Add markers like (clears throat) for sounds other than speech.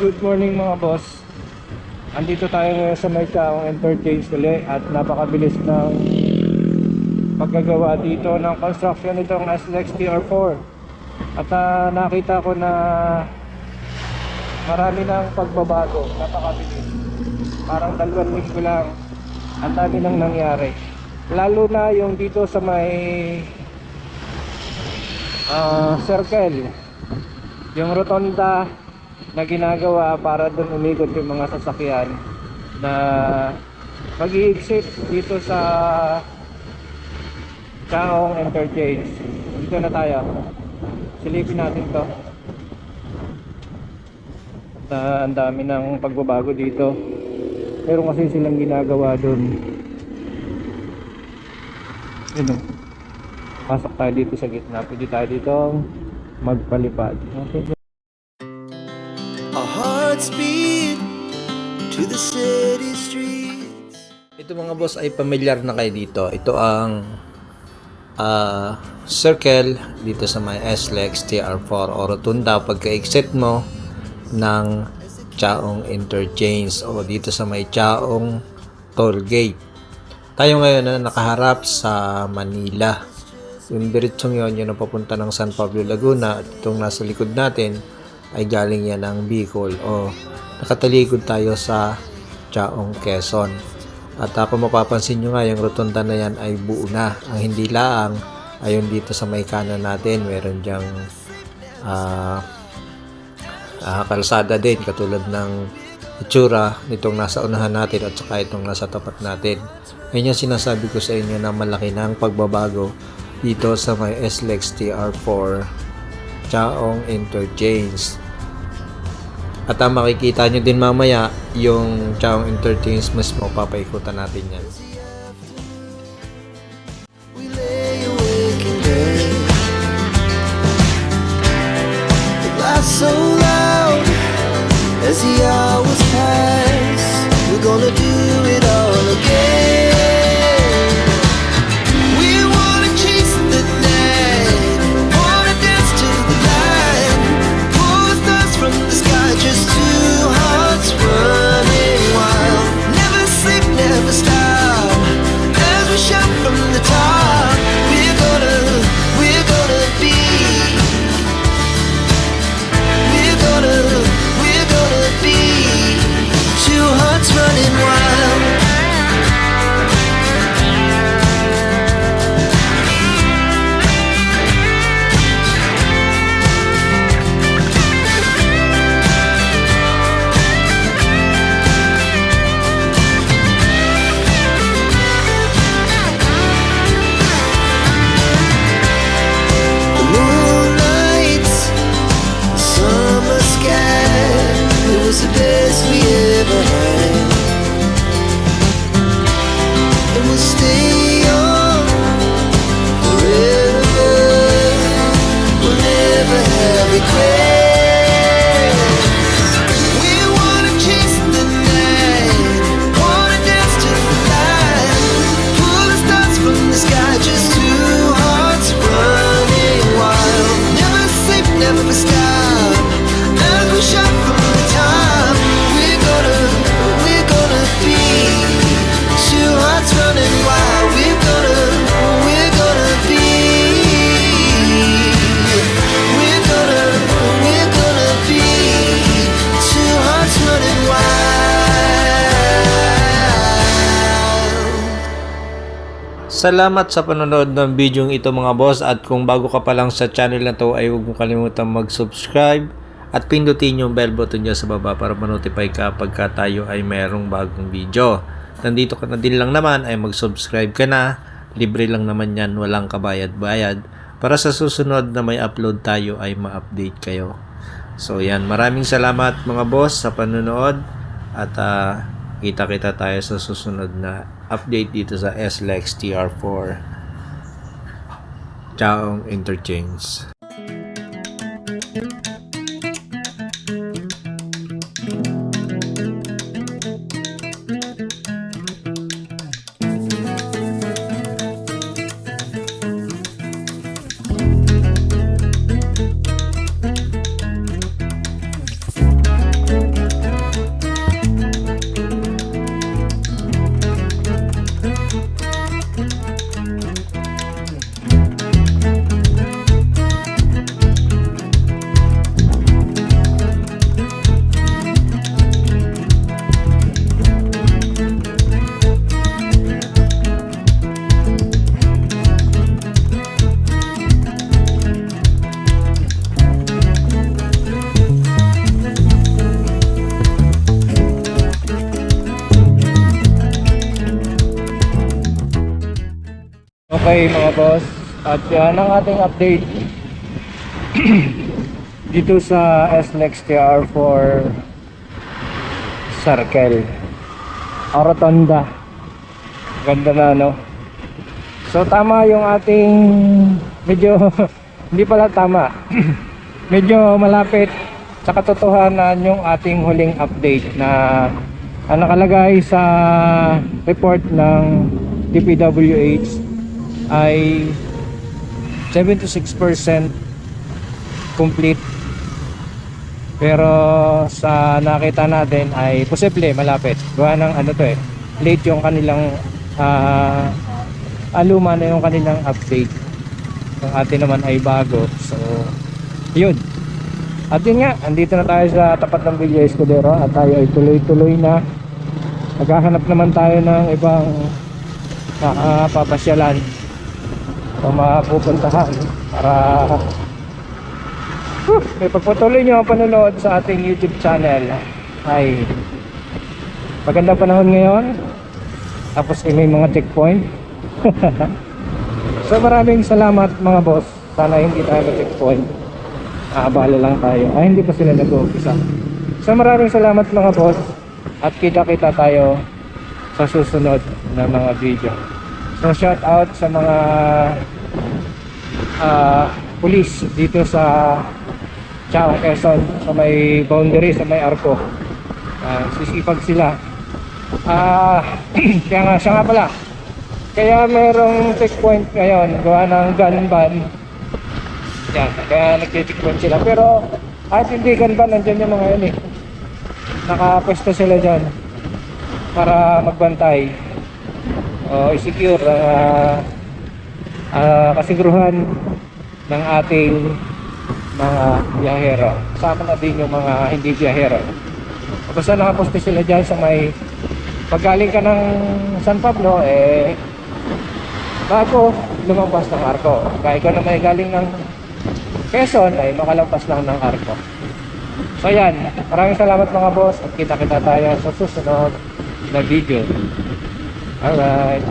good morning mga boss. Andito tayo ngayon sa may Chaong Interchange uli at napakabilis ng paggagawa dito ng construction nitong SLEX TR4. At ah, nakita ko na marami ng pagbabago, napakabilis. Parang dalawang linggo lang ang dami nang nangyari. Lalo na yung dito sa may ah, circle, yung rotonda na ginagawa para doon umikot yung mga sasakyan na mag-exit dito sa Chaong Interchange. Dito na tayo. Silipin natin to. Na ang dami ng pagbabago dito. Pero kasi silang ginagawa doon. Yun o. Pasok tayo dito sa gitna. Pwede tayo dito magpalipad. Okay. Beat to the city streets. Ito mga boss ay pamilyar na kayo dito. Ito ang ah, circle dito sa may SLEX TR4 o rotunda pagka-exit mo ng Chaong Interchange o dito sa may Chaong Toll Gate. Tayo ngayon na nakaharap sa Manila. Yung diretsong yun, yun ang papunta ng San Pablo, Laguna. At itong nasa likod natin ay galing yan ng Bicol o nakatalikod tayo sa Chaong Quezon. At uh, mapapansin nyo nga, yung rotunda na yan ay buo na. Ang hindi laang, ayun dito sa may kanan natin, meron diyang ah, ah, kalsada din, katulad ng itsura nitong nasa unahan natin at saka itong nasa tapat natin. Ngayon yung sinasabi ko sa inyo na malaki ang pagbabago dito sa may SLEX TR4 Chaong Interchange. At ang makikita nyo din mamaya, yung Chaong Interchange mismo, papaikutan natin yan. So loud as the hours pass. in. Salamat sa panonood ng video ito mga boss at kung bago ka pa lang sa channel na to ay huwag mo kalimutan mag-subscribe at pindutin yung bell button dyan sa baba para ma-notify ka pagka tayo ay merong bagong video. Nandito ka na din lang naman ay mag-subscribe ka na. Libre lang naman yan, walang kabayad-bayad. Para sa susunod na may upload tayo ay ma-update kayo. So yan, maraming salamat mga boss sa panonood at ah, kita-kita tayo sa susunod na update dito sa SLEX TR4 Chaong Interchange. Okay mga boss, at yan ang ating update (clears throat) dito sa SLEX TR4 Circle. Orotonda Ganda na no? So tama yung ating medyo (laughs) hindi pala tama. (clears throat) Medyo malapit sa katotohanan yung ating huling update na ang nakalagay sa report ng DPWH ay 76% complete. Pero sa nakita natin ay posible malapit. Gawa ng ano to eh late yung kanilang ah aluma na yung kanilang update. Yung atin naman ay bago so yun. At yun nga andito na tayo sa tapat ng Villa Escudero at tayo ay tuloy-tuloy na. Naghahanap naman tayo ng ibang makapapasyalan o mapupuntahan para Whew, may pagpatuloy nyo ang panonood sa ating YouTube channel. Ay magandang panahon ngayon. Tapos eh, may mga checkpoint. (laughs) So maraming salamat mga boss. Sana hindi tayo na checkpoint aabala lang tayo. Ay hindi pa sila nag-uumpisa. So maraming salamat mga boss. At kita kita tayo sa susunod na mga video so shout out sa mga ah police dito sa Chao Quezon sa may boundary sa may arko. Ah, sisipag sila. Ah (clears throat) kaya nga siya nga pala. Kaya merong checkpoint ngayon gawa ng gun ban. Yan kaya nagche-checkpoint sila. Pero kahit hindi gun ban nandyan yung mga yun eh. Nakapwesto sila dyan para magbantay o i-secure ah ah, kasiguruhan ng ating mga biyahero. Kasama na din yung mga hindi biyahero. Basta nakaposte sila dyan sa may paggaling ka ng San Pablo, eh bago lumampas ng arko. Kaya ikaw na may galing ng Quezon, ay makalampas lang ng arko. So yan, maraming salamat mga boss at kita-kita tayo sa susunod na video. All right.